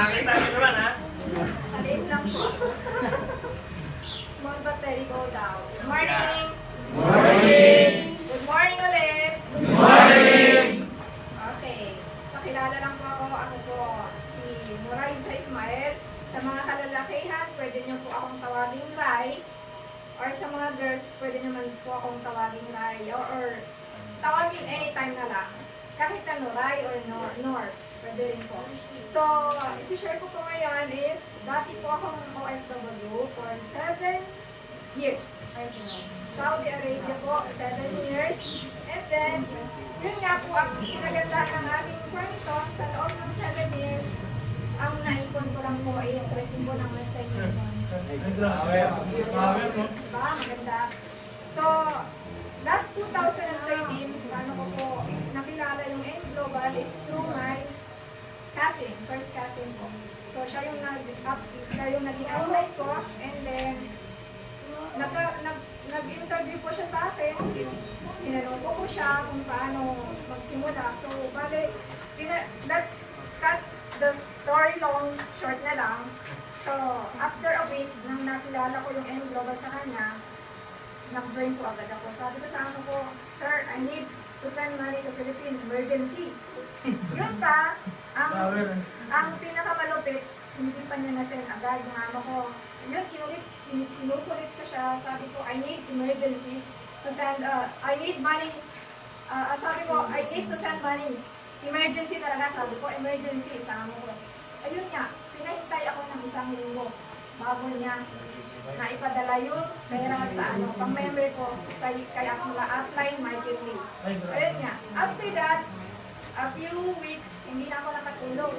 Nakakita niyo naman ha? Maliit lang po. Small but very go down. Good morning! Morning! Good morning ulit! Good morning! Okay. Pakilala lang po ako. Ako po si Muraiza Ismael. Sa mga kalalakihan, pwede niyo po akong tawaging Rai. Or sa mga girls, pwede naman po akong tawaging Rai. Or, or tawagin anytime na lang. Kahit ano, Rai or Nor. Nor. Pwede rin po. So, isi-share ko po ngayon is, dati po akong OFW for 7 years. Saudi Arabia po, 7 years. And then, yun nga po ang kinagandahan ng aming kwento sa loob ng 7 years. Ang naipon ko lang po is resibo ng Western Union. Diba? Maganda. So, last 2013, paano ko po nakilala yung M Global is through cousin, first cousin ko. So, siya yung nag up, siya yung naging outlet ko, and then, nagka, nag, nag-interview po siya sa akin. Tinanong ko po siya kung paano magsimula. So, bale, let's cut the story long, short na lang. So, after a week, nang nakilala ko yung M Global sa kanya, nag-join po agad ako. Sabi ko sa ano ko, Sir, I need to send money to Philippines, emergency. Yun pa, ang, Power. ang pinakamalupit, hindi pa niya na-send agad amo ko. Yun, kinulit, kin- kinukulit ko siya. Sabi ko, I need emergency to send, uh, I need money. Uh, sabi ko, I need to send money. Emergency talaga, sabi ko, emergency sa amo ko. Ayun nga, pinahintay ako ng isang linggo bago niya na ipadala yung pera sa ano, pang member ko, kay, kaya ako na-apply marketing. Ayun nga. After that, a few weeks, hindi na ako nakatulog.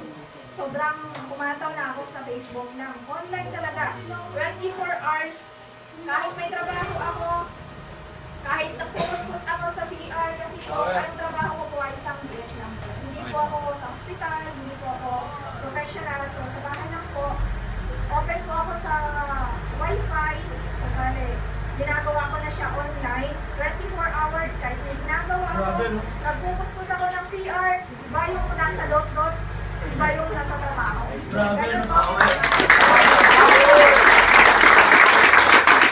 Sobrang kumataw na ako sa Facebook lang. Online talaga. 24 hours. Kahit may trabaho ako, kahit nagpupuspos ako sa CR kasi po, ang trabaho ko po ay isang beach lang po. Hindi po ako sa hospital, hindi po ako professional. So sa bahay lang po, open po ako sa wifi. So bale, ginagawa ko na siya online. 24 hours kahit may ginagawa ako. Grabe, CR. Iba yung nasa dot-dot, iba yung nasa trabaho. Grabe, Ganun no? po ako.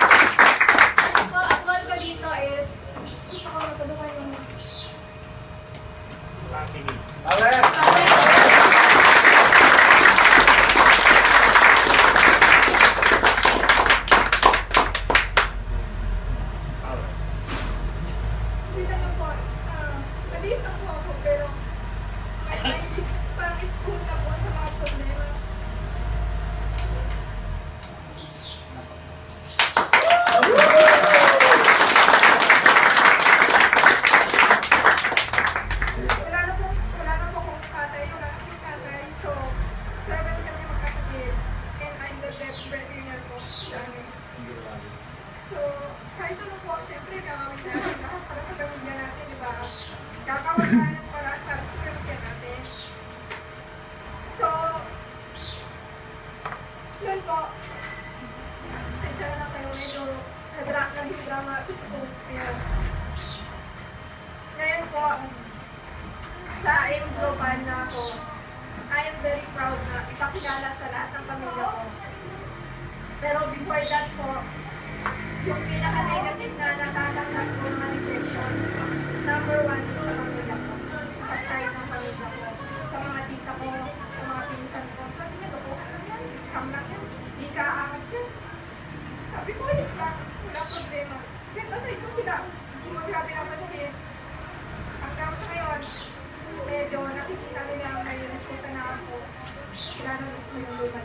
So, ang goal ko dito is, gusto ko matulungan yung Power. Hindi naman po. ah, nandito po ako pero may, may is, parang isput na po sa mga problema. Wala na po, wala na po kong tatay, wala na akong tatay. So, seven kami magkakapit. And I'm the best breadwinner po sa amin. So, kahit ano po, syempre gagawin natin lahat para sa pamilya natin, di ba? Gagawin tayo ng paraan para sa pamilya natin. So, yun po. Sensya na lang kayo, medyo nag-rock lang yung drama ko. Kaya, ngayon po, sa M Global na ako, I am very proud na ipakilala sa lahat ng pamilya ko. Pero before that po, yung pinaka-negative na natatanggap ko mga rejections, number one is sa pamilya ko. Sa side ng pamilya ko. Sa mga tita ko, sa mga pinsan ko. Sabi niya, lokohan lang yan. Scam lang yan. Di ka aangat yan. Sabi ko, yes ka. Wala problema. Set aside ko sila. Hindi mo sila pinapansin. Hanggang sa ngayon, medyo nakikita nila ang may respeto na ako. Sila na yung lupa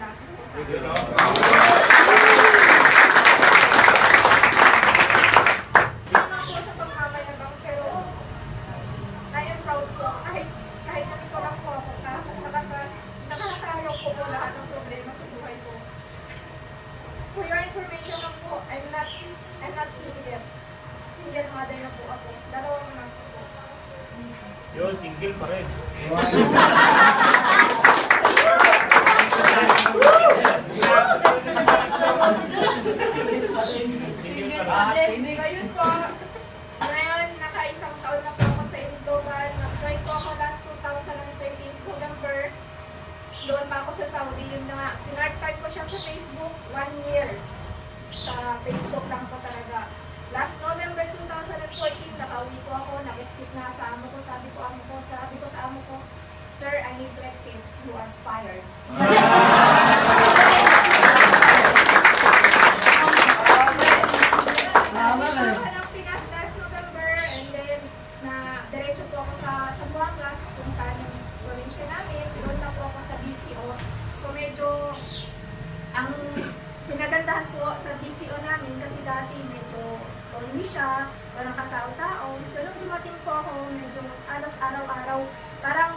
araw-araw, parang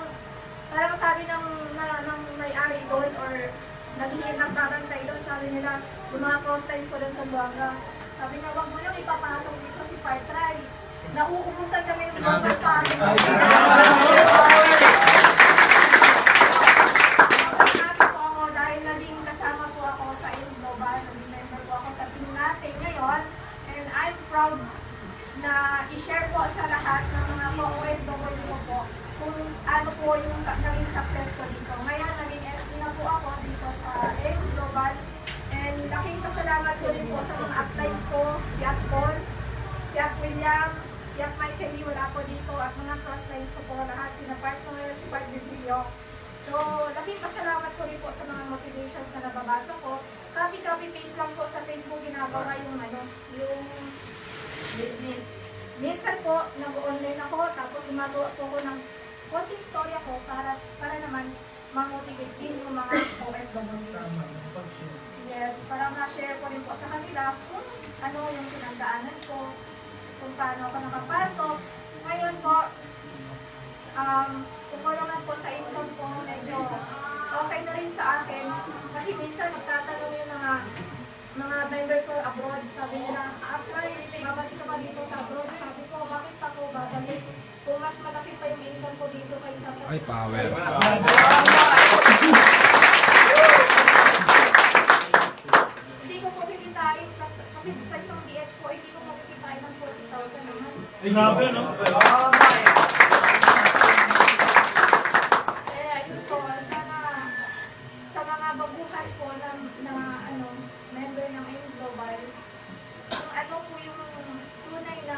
parang sabi ng, na, ng may-ari doon or naghihil ng babantay doon, sabi nila, yung mga cross-lines ko doon sa Buanga, sabi niya, wag mo nang ipapasok dito si Partry. Nauubusan kami ng mga Sabi po ako dahil naging kasama po ako sa Il Global, naging member po ako sa team natin ngayon. And I'm proud na i-share po sa lahat ng mga ka-OFW ko po kung ano po yung sa, naging success ko dito. Ngayon, naging SE na po ako dito sa Il Global. And laking pasalamat ko din po sa mga uplines ko, si At Paul, si At William, si At Michael Lee, wala po dito, at mga crosslines ko po lahat, si Part Noel, si Part Biblio. So, laking pasalamat ko rin po sa mga motivations na nababasa ko. Copy-copy paste lang po sa Facebook ginagawa yung ano, yung business. Minsan po, nag-online ako, tapos gumagawa po ako ng konting story ako para para naman ma-motivate din yung mga OFWs. Yes, para ma-share ko rin po sa kanila kung ano yung pinagdaanan ko, kung paano ako nakapasok. Ngayon po, um, kukulungan po sa income ko, medyo okay na rin sa akin. Kasi minsan magtatanong yung mga mga members ko abroad, sabi nila, apply, babalik ka ba dito sa abroad? Sabi ko, bakit ako babalik? Kung mas malaki pa yung income ko dito kaysa sa... Ay, power. Hindi ko po kikitain kasi, kasi sa isang DH po, hindi ko po kikitain ng 40,000 naman. Grabe, no? Kaya yun po, sana sa mga baguhan po na, na ano, member ng AIM Global, kung ano po yung tunay na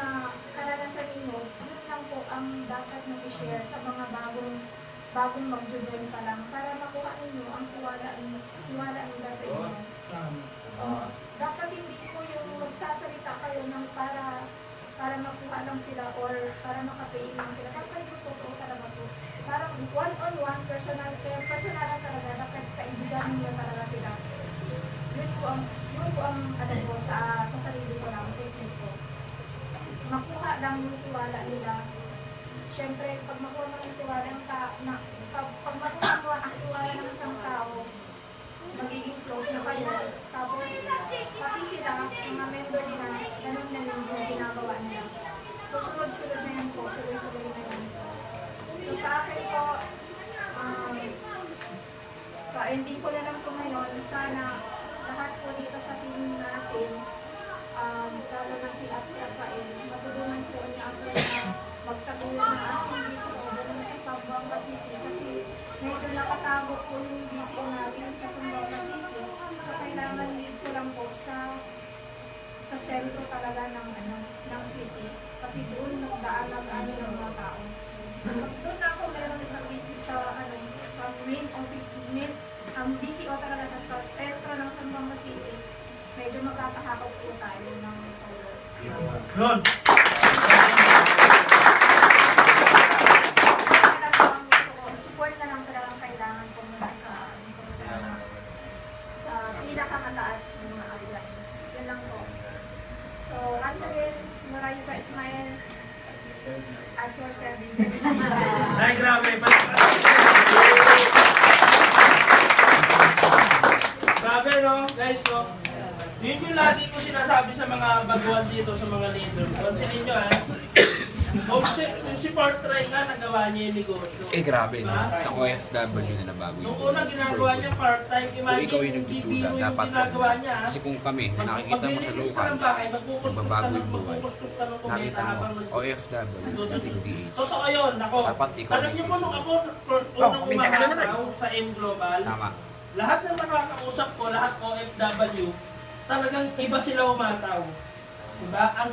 karanasan ninyo, yun lang po ang dapat nyo i-share sa mga bagong bagong mag-join pa lang para makuha ninyo ang tiwala, tiwala nila sa inyo. Oo. dapat hindi po yung magsasalita kayo ng para para makuha lang sila or para makapain lang sila. Dapat yung totoo talaga po. Parang one-on-one, personal, kaya personal talaga, dapat kaibigan niyo talaga sila. Yun po ang, yun po ang ano po sa, sa sarili ko lang, technique ko. Makuha lang yung tiwala nila. Siyempre, pag makuha mo yung tiwala ng ta, na, sentro talaga ng ano ng city kasi doon nagdaan nag-ano ng mga tao. So doon ako meron sa visit sa ano sa main office main ang BCO talaga siya sa sentro ng Zamboanga City. Medyo magkakahakot po tayo ng power. Yun. Yun yung lagi ko sinasabi sa mga baguhan dito, sa mga leader. Pansinin nyo, ha? So, si, yung si Portray nga, nagawa niya yung negosyo. Eh, grabe, no? Diba? Sa OFW na nabago Nung yung una ginagawa niya part-time, Kung imagine ikaw yung nagdududa, dapat ginagawa niya. ha? Kasi kung kami, na nakikita mo sa nagbabago ng- yung buhay. nakita mo, OFW, dating DH. Totoo yun, ako. Dapat ikaw Alam niyo mo nung ako, unang na naman. umaraw sa M Global, Tama. lahat ng nakakausap ko, lahat OFW, talagang iba sila umataw. Diba? Ang